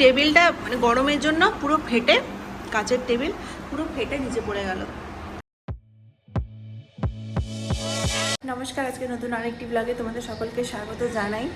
টেবিলটা মানে গরমের জন্য পুরো ফেটে, কাচের টেবিল পুরো ফেটে নিচে পড়ে গেল। নমস্কার, আজকে নতুন আরেকটি ব্লগে তোমাদের সকলকে স্বাগত জানাই।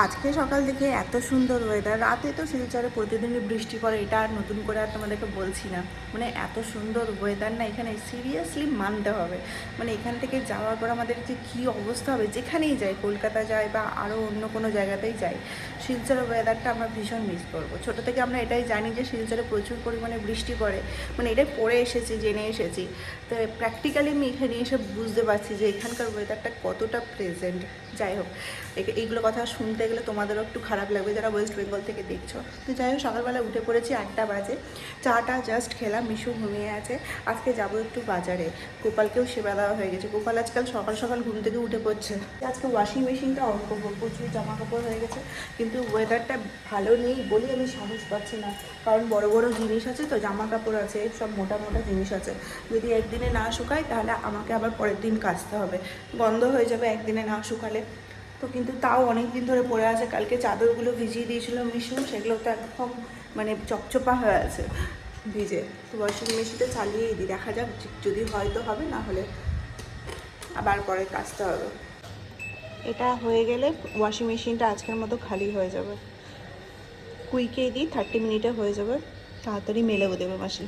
আজকে সকাল থেকে এত সুন্দর ওয়েদার রাতে তো শিলচরে প্রতিদিনই বৃষ্টি পড়ে, এটা আর নতুন করে আর তোমাদেরকে বলছি না। মানে এত সুন্দর ওয়েদার না, এখানে সিরিয়াসলি মানতে হবে। মানে এখান থেকে যাওয়ার পর আমাদের যে কী অবস্থা হবে, যেখানেই যাই, কলকাতা যাই বা আরও অন্য কোনো জায়গাতেই যাই শিলচরের ওয়েদারটা আমরা ভীষণ মিস করব। ছোটো থেকে আমরা এটাই জানি যে শিলচরে প্রচুর পরিমাণে বৃষ্টি পড়ে। মানে এটাই পড়ে এসেছি, জেনে এসেছি। তো প্র্যাকটিক্যালি আমি এখানে এসে বুঝতে পারছি যে এখানকার ওয়েদারটা কতটা প্রেজেন্ট যাই হোক এইগুলো কথা শুনতে গেলে তোমাদেরও একটু খারাপ লাগবে যারা ওয়েস্ট বেঙ্গল থেকে দেখছ। তো যাই হোক, সকালবেলা উঠে পড়েছি আটটা বাজে। চাটা জাস্ট খেলাম, মিশু ঘুমিয়ে আছে। আজকে যাব একটু বাজারে। গোপালকেও সেবা দেওয়া হয়ে গেছে। গোপাল আজকাল সকাল সকাল ঘুম থেকে উঠে পড়ছে। আজকে ওয়াশিং মেশিনটা অন করব, প্রচুর জামা কাপড় হয়ে গেছে। কিন্তু ওয়েদারটা ভালো নেই বলি আমি সাহস পাচ্ছি না। কারণ বড় বড় জিনিস আছে তো জামা কাপড় আছে, সব মোটা মোটা জিনিস আছে। যদি একদিনে না শুকায় তাহলে আমাকে আবার পরের দিন কাচতে হবে। বন্ধ হয়ে যাবে একদিনে না শুকালে। তো কিন্তু তাও অনেক দিন ধরে পড়ে আছে। কালকে চাদরগুলো ভিজিয়ে দিয়েছিল মিশু, সেগুলো তো একদম মানে চপচপা হয়ে আছে ভিজে। তো ওয়াশিং মেশিনটা চালিয়েই দিই। দেখা যাক যদি হয় তো হবে, না হলে আবার পরে কাচতে হবে। এটা হয়ে গেলে ওয়াশিং মেশিনটা আজকের মতো খালি হয়ে যাবে। কুইকেই দিই থার্টি মিনিটে হয়ে যাবে। তাড়াতাড়ি মেলেও দেবে মাসি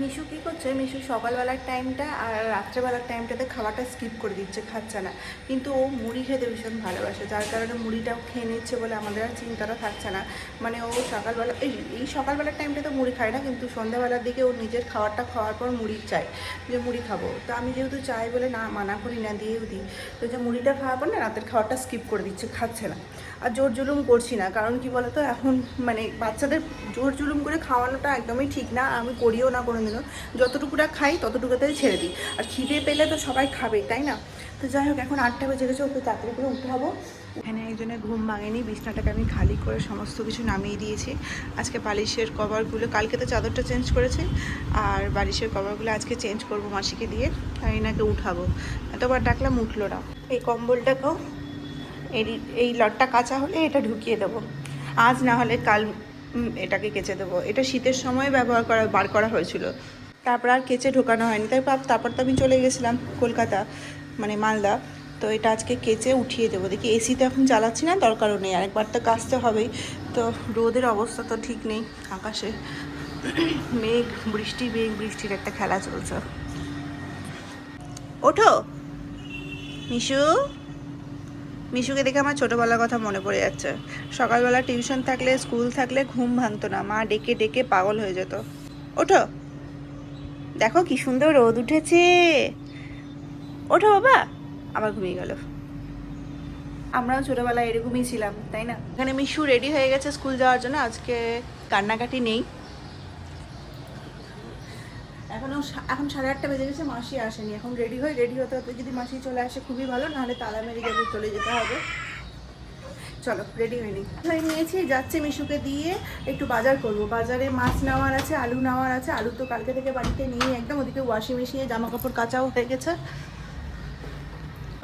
মিশু কী করছে? মিশু সকালবেলার টাইমটা আর রাত্রেবেলার টাইমটাতে খাওয়াটা স্কিপ করে দিচ্ছে, খাচ্ছে না। কিন্তু ও মুড়ি খেতে ভীষণ ভালোবাসে, যার কারণে মুড়িটাও খেয়ে নিচ্ছে বলে আমাদের আর চিন্তাটা থাকছে না। মানে ও সকালবেলা, এই এই সকালবেলার টাইমটাতে মুড়ি খায় না, কিন্তু সন্ধ্যাবেলার দিকে ও নিজের খাবারটা খাওয়ার পর মুড়ি চাই যে মুড়ি খাব। তো আমি যেহেতু চাই বলে না, মানা করি না, দিয়েও দিই। তো যে মুড়িটা খাওয়ার পর না, রাতের খাবারটা স্কিপ করে দিচ্ছে, খাচ্ছে না। আর জোর জুলুম করছি না, কারণ কি বলতো, এখন মানে বাচ্চাদের জোর জুলুম করে খাওয়ানোটা একদমই ঠিক না, আমি করিও না কোনোদিনও যতটুকুটা খাই ততটুকুতেই ছেড়ে দিই। আর খিদে পেলে তো সবাই খাবে, তাই না? তো যাই হোক, এখন আটটা বেজে গেছে, ওকে তাড়াতাড়ি করে উঠতে হব। এখানে একজনের ঘুম ভাঙেনি, বিছনাটাকে আমি খালি করে সমস্ত কিছু নামিয়ে দিয়েছি। আজকে বালিশের কভারগুলো, কালকে তো চাদরটা চেঞ্জ করেছি। আর বালিশের কভারগুলো আজকে চেঞ্জ করব মাসিকে দিয়ে, আর এনাকে উঠাবো। এতবার ডাকলাম, উঠল না। এই কম্বলটাকেও এই এই লটটা কাঁচা হলে এটা ঢুকিয়ে দেবো। আজ না হলে কাল এটাকে কেচে দেবো। এটা শীতের সময় ব্যবহার করা, বার করা হয়েছিল। তারপর আর কেচে ঢোকানো হয়নি। তাই তারপর তো আমি চলে গেছিলাম কলকাতা মানে মালদা। তো এটা আজকে কেচে উঠিয়ে দেবো। দেখি এসি তো এখন চালাচ্ছি না, দরকারও নেই। আরেকবার তো কাচতে হবেই। তো রোদের অবস্থা তো ঠিক নেই। আকাশে মেঘ, বৃষ্টি, মেঘ, বৃষ্টির একটা খেলা চলছে। ওঠো। মিশু। মিশুকে দেখে আমার ছোটোবেলার কথা মনে পড়ে যাচ্ছে। সকালবেলা টিউশন থাকলে, স্কুল থাকলে ঘুম ভাঙতো না। মা ডেকে ডেকে পাগল হয়ে যেত। ওঠো। দেখো কি সুন্দর রোদ উঠেছে। ওঠো বাবা। আবার ঘুমিয়ে গেল। আমরাও ছোটোবেলায় এরকমই ছিলাম, তাই না? এখানে মিশু রেডি হয়ে গেছে স্কুল যাওয়ার জন্য। আজকে কান্নাকাটি নেই। এখনও এখন সাড়ে আটটা বেজে গেছে, মাসি আসেনি। এখন রেডি হয়ে রেডি হতে হতে যদি মাসি চলে আসে খুবই ভালো, নাহলে তালা মেরে গেলে চলে যেতে হবে। চলো রেডি হয়ে নিই নিয়েছি, যাচ্ছে মিশুকে দিয়ে একটু বাজার করব। বাজারে মাছ নেওয়ার আছে, আলু নেওয়ার আছে। আলু তো কালকে থেকে বাড়িতে নিয়ে একদম, ওদিকে ওয়াশিং মেশিনে জামা কাপড় কাচাও হয়ে গেছে।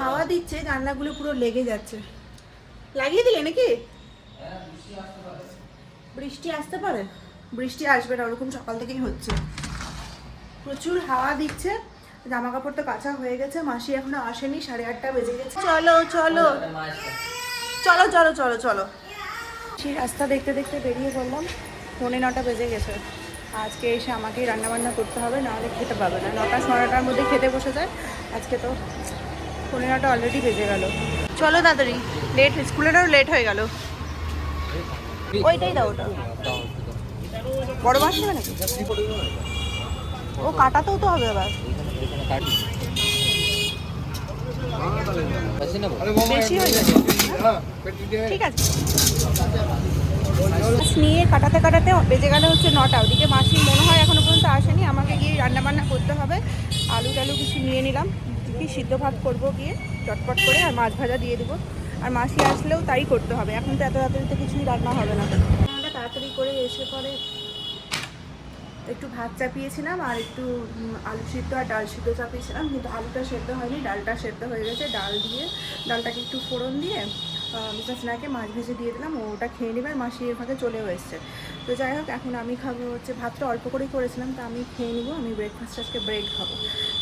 হাওয়া দিচ্ছে, জানলাগুলো পুরো লেগে যাচ্ছে। লাগিয়ে দিলে নাকি? বৃষ্টি আসতে পারে। বৃষ্টি আসবে না, ওরকম সকাল থেকেই হচ্ছে। প্রচুর হাওয়া দিচ্ছে জামা কাপড় তো কাঁচা হয়ে গেছে, মাসি এখনও আসেনি, সাড়ে আটটা বেজে গেছে। চলো চলো। চলো চলো চলো চলো। সেই রাস্তা দেখতে দেখতে বেরিয়ে পড়লাম, পৌনে নটা বেজে গেছে। আজকে এসে আমাকেই রান্না বান্না করতে হবে, নাহলে খেতে পাবে না। নটা নটার মধ্যে খেতে বসে যায়। আজকে তো পৌনে নটা অলরেডি বেজে গেল। চলো তাড়াতাড়ি লেট স্কুলেরও লেট হয়ে গেল। ওইটাই দাও ওটা। বড় মাছ নেবে নাকি? ও কাটাতেও তো হবে যাবে। ঠিক আছে। নিয়ে কাটাতে কাটাতে বেজে গেলে হচ্ছে নটা। ওদিকে মাসি মনে হয় এখনও পর্যন্ত আসেনি। আমাকে গিয়ে রান্না বান্না করতে হবে। আলু টালু কিছু নিয়ে নিলাম। কি সিদ্ধ ভাত করব গিয়ে চটপট করে আর মাছ ভাজা দিয়ে দেবো। আর মাসি আসলেও তাই করতে হবে। এখন তো এত রাত্রিতে কিছুই রান্না হবে না। আমরা তাড়াতাড়ি করে এসে পরে একটু ভাত চাপিয়েছিলাম আর একটু আলু সিদ্ধ আর ডাল সিদ্ধ চাপিয়েছিলাম, কিন্তু আলুটা সেদ্ধ হয়নি, ডালটা সেদ্ধ হয়ে গেছে, ডাল দিয়ে, ডালটাকে একটু ফোড়ন দিয়ে মিস্টার স্নাকে মাছ ভেজে দিয়ে দিলাম ওটা খেয়ে নেবে আর মাসি এর ফাঁকে চলেও এসছে। তো যাই হোক, এখন আমি খাব হচ্ছে, ভাতটা অল্প করেই করেছিলাম, তো আমি খেয়ে নিবো, আমি ব্রেকফাস্ট আজকে ব্রেড খাব।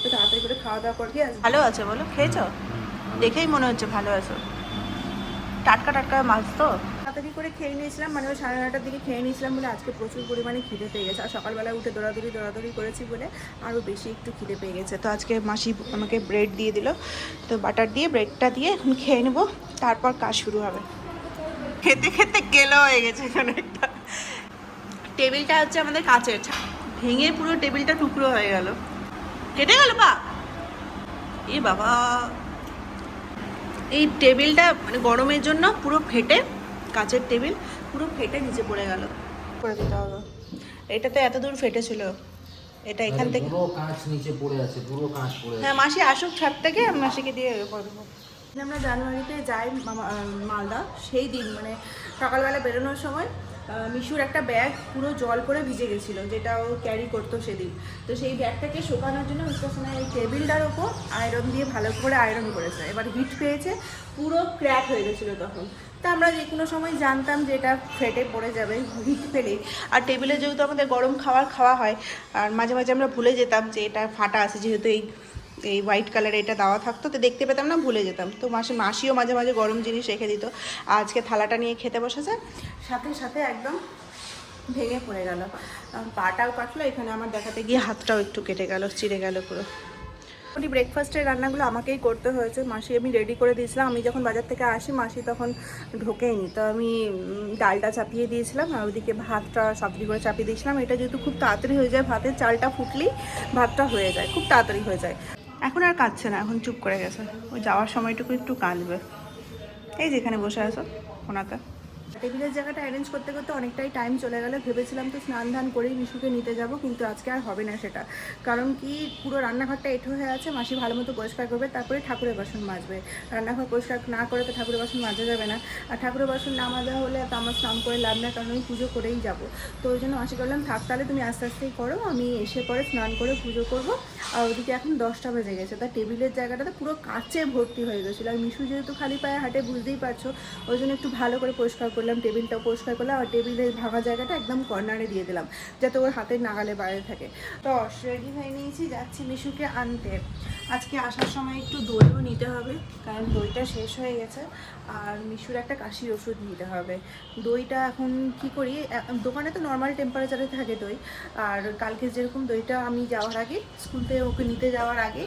তো তাড়াতাড়ি করে খাওয়া দাওয়া করে আসব ভালো আছে বলো, খেয়েছো? দেখেই মনে হচ্ছে ভালো আছো। টাটকা টাটকা মাছ তো? তাড়াতাড়ি করে খেয়ে নিয়েছিলাম মানে ওই সাড়ে নটার দিকে খেয়ে নিয়েছিলাম বলে আজকে প্রচুর পরিমাণে খিদে পেয়ে গেছে। আর সকালবেলা উঠে দৌড়াদৌড়ি দৌড়াদৌড়ি করেছি বলে আরও বেশি একটু খিদে পেয়ে গেছে। তো আজকে মাসি আমাকে ব্রেড দিয়ে দিল। তো বাটার দিয়ে ব্রেডটা দিয়ে এখন খেয়ে নেব। তারপর কাজ শুরু হবে। খেতে খেতে গেলো হয়ে গেছে এখানে একটা টেবিলটা হচ্ছে আমাদের কাঁচের ভেঙে পুরো টেবিলটা টুকরো হয়ে গেল। কেটে গেল বা এ বাবা। এই টেবিলটা মানে গরমের জন্য পুরো ফেটে কাচের টেবিল পুরো ফেটে নিচে পড়ে গেল। করে দিতে হবে। এটা তো এত দূর ফেটেছিল। এটা এখান থেকে পুরো কাঁচ নিচে পড়ে আছে পুরো কাঁচ পড়ে আছে। হ্যাঁ মাসি আসুক ছাদ থেকে আমি মাসিকে দিয়ে করে দেবো। আমরা জানুয়ারিতে যাই মালদা। সেই দিন মানে সকালবেলা বেরোনোর সময় মিশুর একটা ব্যাগ পুরো জল করে ভিজে গেছিল, যেটা ও ক্যারি করতো সেদিন। তো সেই ব্যাগটাকে শুকানোর জন্য স্টেশনে এই টেবিলটার ওপর আয়রন দিয়ে ভালো করে আয়রন করেছে। এবার হিট পেয়েছে, পুরো ক্র্যাক হয়ে গেছিল তখন। তা আমরা যে কোনো সময় জানতাম যে এটা ফেটে পড়ে যাবে হিট পেলেই আর টেবিলে যেহেতু আমাদের গরম খাবার খাওয়া হয়, আর মাঝে মাঝে আমরা ভুলে যেতাম যে এটা ফাটা আছে, যেহেতু এই এই হোয়াইট কালারে এটা দেওয়া থাকতো, তো দেখতে পেতাম না, ভুলে যেতাম। তো মাসি, মাসিও মাঝে মাঝে গরম জিনিস রেখে দিত। আজকে থালাটা নিয়ে খেতে বসেছে, সাথে সাথে একদম ভেঙে পড়ে গেল। পাটাও কাটলো, এখানে আমার দেখাতে গিয়ে হাতটাও একটু কেটে গেল, চিড়ে গেল পুরো। মোটামুটি ব্রেকফাস্টের রান্নাগুলো আমাকেই করতে হয়েছে। মাসি, আমি রেডি করে দিয়েছিলাম। আমি যখন বাজার থেকে আসি, মাসি তখন ঢোকেইনি তো আমি ডালটা চাপিয়ে দিয়েছিলাম আর ওদিকে ভাতটা, সাবজি করে চাপিয়ে দিয়েছিলাম। এটা যেহেতু খুব তাড়াতাড়ি হয়ে যায় ভাতের, চালটা ফুটলেই ভাতটা হয়ে যায়, খুব তাড়াতাড়ি হয়ে যায়। এখন আর কাঁদছে না, এখন চুপ করে গেছে। ওই যাওয়ার সময়টুকু একটু কাঁদবে। এই যেখানে বসে আছো ওনাতে টেবিলের জায়গাটা অ্যারেঞ্জ করতে করতে অনেকটাই টাইম চলে গেল। ভেবেছিলাম তো স্নান ধান করেই মিশুকে নিতে যাব, কিন্তু আজকে আর হবে না সেটা। কারণ কি, পুরো রান্নাঘরটা এঁঠো হয়ে আছে, মাসি ভালো মতো পরিষ্কার করবে, তারপরে ঠাকুরের বাসন মাজবে। রান্নাঘর পরিষ্কার না করে তো ঠাকুরের বাসন মাজা যাবে না। আর ঠাকুরের বাসন না মাজা হলে তো আমার স্নান করে লাভ না কারণ আমি পুজো করেই যাব। তো ওই জন্য মাসি করলাম থাক তাহলে তুমি আস্তে আস্তেই করো, আমি এসে পরে স্নান করে পুজো করব। আর ওদিকে এখন দশটা বেজে গেছে তার টেবিলের জায়গাটাতে পুরো কাঁচে ভর্তি হয়ে গেছিল। আর মিশু যেহেতু খালি পায়ে হাটে, বুঝতেই পারছ, ওই জন্য একটু ভালো করে পরিষ্কার করলাম টেবিলটাও পরিষ্কার করলাম আর টেবিলের ভাঙা জায়গাটা একদম কর্নারে দিয়ে দিলাম, যাতে ওর হাতের নাগালে বাইরে থাকে। তো রেডি হয়ে নিয়েছি, যাচ্ছি মিশুকে আনতে। আজকে আসার সময় একটু দইও নিতে হবে, কারণ দইটা শেষ হয়ে গেছে, আর মিশুর একটা কাশির ওষুধ নিতে হবে। দইটা এখন কি করি দোকানে তো নর্মাল টেম্পারেচারে থাকে দই, আর কালকে যেরকম দইটা আমি যাওয়ার আগে স্কুলতে ওকে নিতে যাওয়ার আগে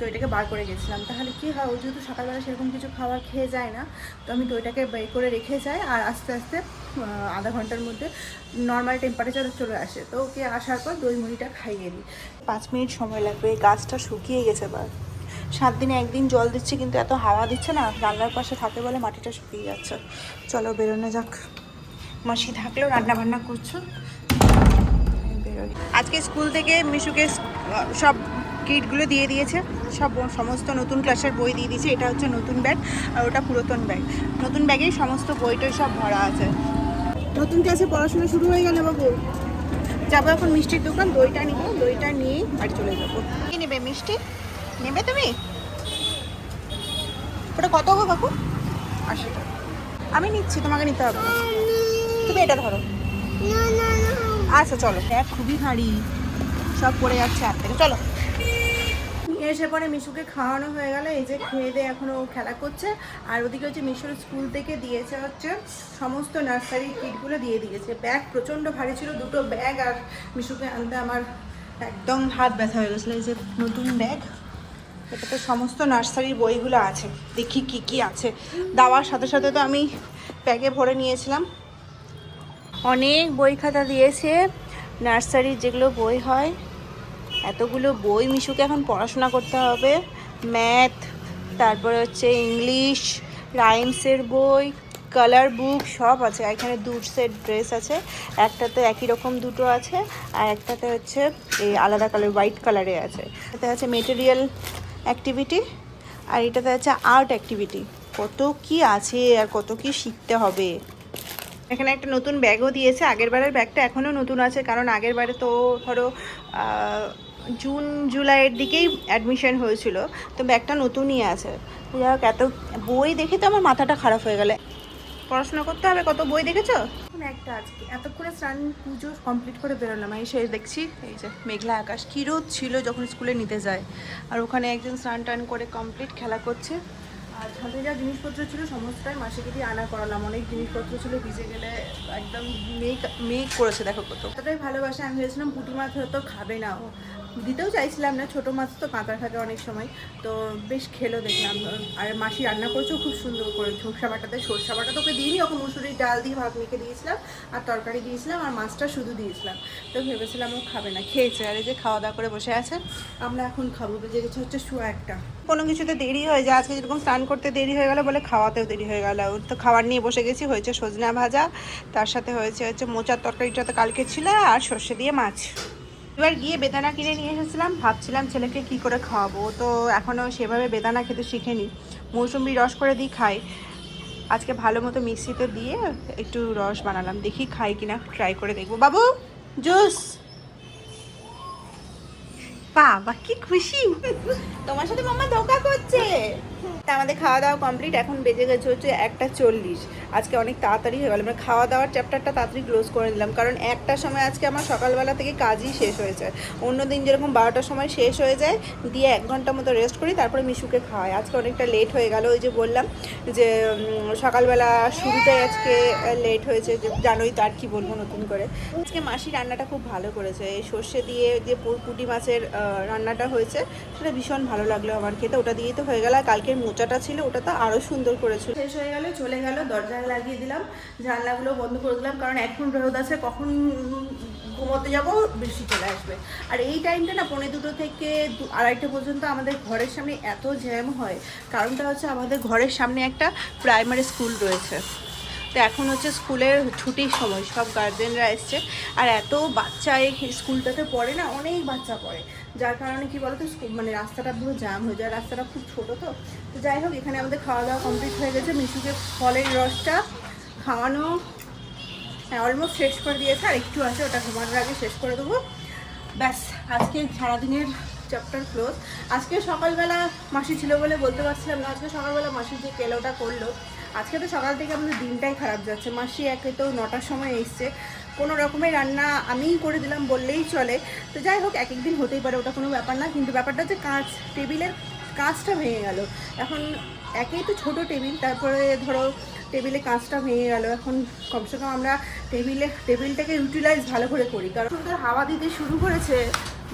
দইটাকে বার করে গেছিলাম। তাহলে কি হয়, ও যেহেতু সকালবেলা সেরকম কিছু খাবার খেয়ে যায় না, তো আমি দইটাকে বের করে রেখে যাই আর আস্তে আস্তে আধা ঘণ্টার মধ্যে নর্মাল টেম্পারেচার চলে আসে। তো ওকে আসার পর দই মুড়িটা খাইয়ে দিই পাঁচ মিনিট সময় লাগবে গাছটা শুকিয়ে গেছে বা সাত দিনে একদিন জল দিচ্ছে কিন্তু এত হাওয়া দিচ্ছে না, রান্নার পাশে থাকে বলে মাটিটা শুকিয়ে যাচ্ছে। চলো বেরোনো যাক। মাসি থাকলেও রান্না বান্না করছ। আজকে স্কুল থেকে মিশুকে সব কিটগুলো দিয়ে দিয়েছে। সব সমস্ত নতুন ক্লাসের বই দিয়ে দিয়েছে। এটা হচ্ছে নতুন ব্যাগ আর ওটা পুরাতন ব্যাগ। নতুন ব্যাগেই সমস্ত বইটই সব ভরা আছে। নতুন ক্লাসে পড়াশোনা শুরু হয়ে গেল বাবু। যাব এখন মিষ্টির দোকান দইটা নিব। দইটা নিয়ে বাড়ি চলে যাব। কি নেবে মিষ্টি? নেবে তুমি? ওটা কত গো কাকু আশি টাকা। আমি নিচ্ছি তোমাকে নিতে হবে তুমি এটা ধরো। আচ্ছা চলো। ব্যাগ খুবই ভারী। সব পড়ে যাচ্ছে হাত থেকে। চলো। এসে পরে মিশুকে খাওয়ানো হয়ে গেল। এই যে খেয়ে দিয়ে এখনও খেলা করছে। আর ওদিকে হচ্ছে মিশুর স্কুল থেকে দিয়েছে হচ্ছে সমস্ত নার্সারি কিটগুলো দিয়ে দিয়েছে। ব্যাগ প্রচণ্ড ভারী ছিল, দুটো ব্যাগ আর মিশুকে আনতে আমার একদম হাত ব্যথা হয়ে গেছিল। এই যে নতুন ব্যাগ, এটাতে সমস্ত নার্সারির বইগুলো আছে। দেখি কি কি আছে। দেওয়ার সাথে সাথে তো আমি ব্যাগে ভরে নিয়েছিলাম। অনেক বই খাতা দিয়েছে। নার্সারির যেগুলো বই হয় এতগুলো বই মিশুকে এখন পড়াশোনা করতে হবে। ম্যাথ, তারপরে হচ্ছে ইংলিশ, রাইমসের বই, কালার বুক সব আছে। এখানে দু সেট ড্রেস আছে, একটাতে একই রকম দুটো আছে, আর একটাতে হচ্ছে এই আলাদা কালার, হোয়াইট কালারে আছে। এটাতে আছে মেটেরিয়াল অ্যাক্টিভিটি, আর এটাতে আছে আর্ট অ্যাক্টিভিটি। কত কি আছে আর কত কি শিখতে হবে। এখানে একটা নতুন ব্যাগও দিয়েছে। আগের বারের ব্যাগটা এখনও নতুন আছে, কারণ আগের বারে তো ধরো জুন, জুলাইয়ের দিকেই অ্যাডমিশন হয়েছিল। তো ব্যাগটা নতুনই আছে। যাই হোক এত বই দেখে তো আমার মাথাটা খারাপ হয়ে গেলে। পড়াশোনা করতে হবে, কত বই দেখেছ? একটা আজকে এতক্ষণে স্নান, পুজো কমপ্লিট করে বেরোলাম। এই সেই দেখছি, এই যে মেঘলা আকাশ। কী রোদ ছিল যখন স্কুলে নিতে যায়। আর ওখানে একজন স্নান টান করে কমপ্লিট খেলা করছে। আর ছাদে যা জিনিসপত্র ছিল, সমস্তটাই মাসিকে দিয়ে আনা করালাম। অনেক জিনিসপত্র ছিল, ভিজে গেলে একদম মেঘ মেঘ করেছে, দেখো কত। এতটাই ভালোবাসে আমি ভেবেছিলাম পুঁটি মাছ হয়তো খাবে না ও। দিতেও চাইছিলাম না, ছোটো মাছ তো কাঁটা থাকে অনেক সময়, তো বেশ খেলো দেখলাম। আর মাসি রান্না করেছেও খুব সুন্দর করে সরষা বাটাতে সরষা বাটা তোকে দিইনি, ওকে মুসুরির ডাল দিয়ে ভাত মেখে দিয়েছিলাম, আর তরকারি দিয়েছিলাম, আর মাছটা শুধু দিয়েছিলাম। তো ভেবেছিলাম ও খাবে না, খেয়েছে। আর এই যে খাওয়া দাওয়া করে বসে আছে, আমরা এখন খাব বেজে গেছে হচ্ছে শোয়া একটা। কোনো কিছুতে দেরি হয়ে যায়, আজকে যেরকম স্নান করতে দেরি হয়ে গেল বলে খাওয়াতেও দেরি হয়ে গেল। তো খাবার নিয়ে বসে গেছি, হয়েছে সজনা ভাজা, তার সাথে হয়েছে হচ্ছে মোচার তরকারিটা তো কালকে ছিল, আর সর্ষে দিয়ে মাছ। এবার গিয়ে বেদানা কিনে নিয়ে এসেছিলাম। ভাবছিলাম ছেলেকে কি করে খাওয়াবো, তো এখনও সেভাবে বেদানা খেতে শিখেনি। মৌসুমি রস করে দিই, খাই। আজকে ভালো মতো মিক্সিতে দিয়ে একটু রস বানালাম। দেখি খাই কিনা ট্রাই করে দেখব। বাবু, জুস! বাবা, কি খুশি! তোমার সাথে মামা ধোকা করছে। আমাদের খাওয়া দাওয়া কমপ্লিট এখন বেজে গেছে হচ্ছে একটা চল্লিশ। আজকে অনেক তাড়াতাড়ি হয়ে গেল মানে খাওয়া দাওয়ার চ্যাপ্টারটা তাড়াতাড়ি ক্লোজ করে নিলাম, কারণ একটার সময় আজকে আমার সকালবেলা থেকে কাজই শেষ হয়ে যায়। অন্য দিন যেরকম বারোটার সময় শেষ হয়ে যায়, দিয়ে এক ঘণ্টা মতো রেস্ট করি, তারপরে মিশুকে খাওয়াই। আজকে অনেকটা লেট হয়ে গেল, ওই যে বললাম যে সকালবেলা শুরুতে আজকে লেট হয়েছে, যে জানোই তো আর কি বলব নতুন করে। আজকে মাসি রান্নাটা খুব ভালো করেছে, এই সর্ষে দিয়ে যে পুঁটি মাছের রান্নাটা হয়েছে, সেটা ভীষণ ভালো লাগল আমার খেতে, ওটা দিয়েই তো হয়ে গেল, আর কালকের মোচাটা ছিল ওটা তো আরও সুন্দর করেছিল শেষ হয়ে গেল, চলে গেল দরজা লাগিয়ে দিলাম, জানলাগুলো বন্ধ করে দিলাম, কারণ এখন রোদ আছে, কখন ঘুমোতে যাব, বৃষ্টি চলে আসবে। আর এই টাইমটা না, পৌনে দুটো থেকে আড়াইটে পর্যন্ত আমাদের ঘরের সামনে এত জ্যাম হয়। কারণটা হচ্ছে আমাদের ঘরের সামনে একটা প্রাইমারি স্কুল রয়েছে। তো এখন হচ্ছে স্কুলের ছুটির সময়, সব গার্জেনরা এসছে। আর এত বাচ্চা এই স্কুলটাতে পড়ে না, অনেক বাচ্চা পড়ে। যার কারণে কি বলতো মানে রাস্তাটা পুরো জ্যাম হয়ে যায়। রাস্তাটা খুব ছোটো তো। তো যাই হোক, এখানে আমাদের খাওয়া দাওয়া কমপ্লিট হয়ে গেছে। মিশুকে ফলের রসটা খাওয়ানো হ্যাঁ অলমোস্ট শেষ করে দিয়েছে। আর একটু আছে, ওটা ঘুমানোর আগে শেষ করে দেবো। ব্যাস, আজকে সারাদিনের চ্যাপ্টার ক্লোজ আজকে সকালবেলা মাসি ছিল বলে বলতে পারছিলাম না। আজকে সকালবেলা মাসি যে কেলোটা করল, আজকে তো সকাল থেকে আমাদের দিনটাই খারাপ যাচ্ছে। মাসি একে তো নটার সময় এসছে। কোনো রকমের রান্না আমিই করে দিলাম বললেই চলে। তো যাই হোক, এক একদিন হতেই পারে, ওটা কোনো ব্যাপার না। কিন্তু ব্যাপারটা হচ্ছে কাঁচ টেবিলের কাঁচটা ভেঙে গেল। এখন একেই তো ছোট টেবিল, তারপরে ধরো টেবিলে কাঁচটা ভেঙে গেল। এখন কমসে কম আমরা টেবিলে, টেবিলটাকে ইউটিলাইজ ভালো করে করি। কারণ সুন্দর হাওয়া দিতে শুরু করেছে।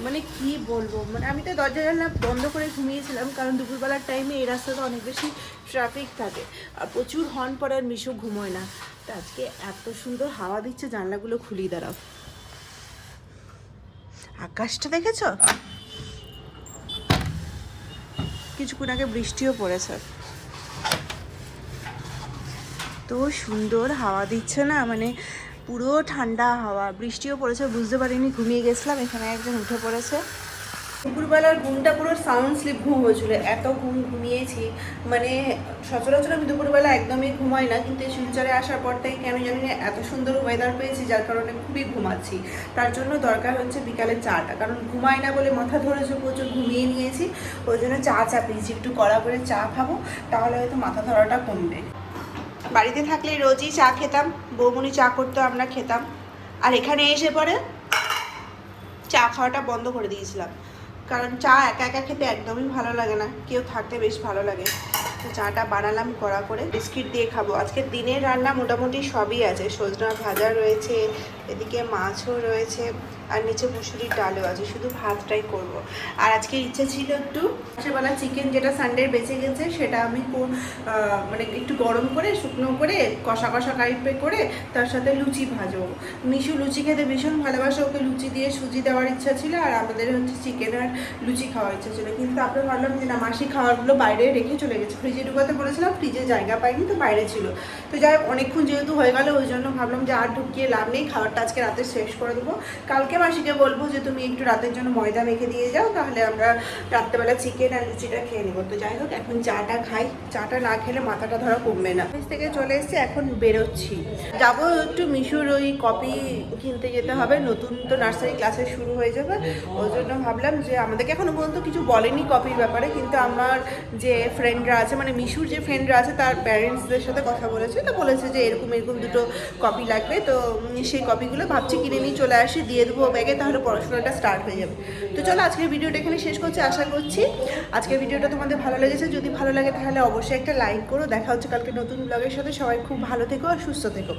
মানে কি বলব? মানে আমি তো দরজা জানলা বন্ধ করে ঘুমিয়েছিলাম, কারণ দুপুরবেলার টাইমে এই রাস্তাতে অনেক বেশি ট্রাফিক থাকে। আর প্রচুর হর্ন পড়ে আর মিশু ঘুমোয় না। তো আজকে এত সুন্দর হাওয়া দিচ্ছে, জানলাগুলো খুলিয়ে দাঁড়াও। আকাশটা দেখেছ? কিছুক্ষণ আগে বৃষ্টিও পড়েছে। তো সুন্দর হাওয়া দিচ্ছে না মানে পুরো ঠান্ডা হাওয়া। বৃষ্টিও পড়েছে, বুঝতে পারিনি, ঘুমিয়ে গেছিলাম, এখানে একজন উঠে পড়েছে। দুপুরবেলার ঘুমটা পুরো সাউন্ড স্লিপ ঘুম হয়েছিল। এত ঘুম ঘুমিয়েছি। মানে সচরাচর আমি দুপুরবেলা একদমই ঘুমাই না, কিন্তু এই শিলচরে আসার পর থেকে কেন জানি না এত সুন্দর ওয়েদার পেয়েছি, যার কারণে খুবই ঘুমাচ্ছি। তার জন্য দরকার হচ্ছে বিকালে চাটা, কারণ ঘুমাই না বলে মাথা ধরেছে প্রচুর, ঘুমিয়ে নিয়েছি। ওই জন্য চা চাপিয়েছি, একটু কড়া করে চা খাব, তাহলে হয়তো মাথা ধরাটা কমবে। বাড়িতে থাকলে রোজই চা খেতাম, বৌমনি চা করতো, আমরা খেতাম। আর এখানে এসে পরে চা খাওয়াটা বন্ধ করে দিয়েছিলাম। কারণ চা একা একা খেতে একদমই ভালো লাগে না। কেউ থাকতে বেশ ভালো লাগে। তো চাটা বানালাম কড়া করে। বিস্কিট দিয়ে খাব। আজকে দিনের রান্না মোটামুটি সবই আছে। সজনা ভাজা রয়েছে, এদিকে মাছও রয়েছে। আর নিচে মুসুরির ডালও আছে, শুধু ভাতটাই করব। আর আজকে ইচ্ছে ছিল একটু রাত্রেবেলা চিকেন যেটা সানডে বেঁচে গেছে, সেটা আমি মানে একটু গরম করে, শুকনো করে, কষা কষা টাইপে করে, তার সাথে লুচি ভাজবো। মিশু লুচি খেতে ভীষণ ভালোবাসে, ওকে লুচি দিয়ে সুজি দেওয়ার ইচ্ছা ছিল, আর আমাদের হচ্ছে চিকেন আর লুচি খাওয়ার ইচ্ছা ছিল। কিন্তু তারপরে ভাবলাম যে না, মাসি খাবারগুলো বাইরে রেখে চলে গেছে। ফ্রিজে ঢুকাতে বলেছিলাম ফ্রিজে জায়গা পাইনি, তো বাইরে ছিল। তো যাই অনেকক্ষণ যেহেতু হয়ে গেল, ওই জন্য ভাবলাম যে আর ঢুকিয়ে লাভ নেই, খাবারটা আজকে রাতে শেষ করে দেবো। কালকে মাসিকে বলব যে তুমি একটু রাতের জন্য ময়দা মেখে দিয়ে যাও, তাহলে আমরা রাত্রেবেলা চিকেন আর লুচিটা খেয়ে নেব। তো যাই হোক, এখন চাটা খাই। চাটা না খেলে মাথাটা ধরা কমবে না। অফিস থেকে চলে এসেছি, এখন বেরোচ্ছি। যাব একটু মিশুর ওই কপি কিনতে যেতে হবে। নতুন তো নার্সারি ক্লাসে শুরু হয়ে যাবে। ওই জন্য ভাবলাম যে আমাদেরকে এখনও পর্যন্ত কিছু বলেনি কপির ব্যাপারে, কিন্তু আমার যে ফ্রেন্ডরা আছে মানে মিশুর যে ফ্রেন্ডরা আছে, তার প্যারেন্টসদের সাথে কথা বলেছে। তো বলেছে যে এরকম এরকম দুটো কপি লাগবে। তো সেই কপিগুলো ভাবছি কিনে নিয়ে চলে আসি, দিয়ে দেবো ব্যাগে তাহলে পড়াশোনাটা স্টার্ট হয়ে যাবে। তো চলো, আজকের ভিডিওটা এখানে শেষ করছি, আশা করছি আজকের ভিডিওটা তোমাদের ভালো লেগেছে। যদি ভালো লাগে, তাহলে অবশ্যই একটা লাইক করো। দেখা হচ্ছে কালকে নতুন ব্লগের সাথে। সবাই খুব ভালো থেকো আর সুস্থ থেকো।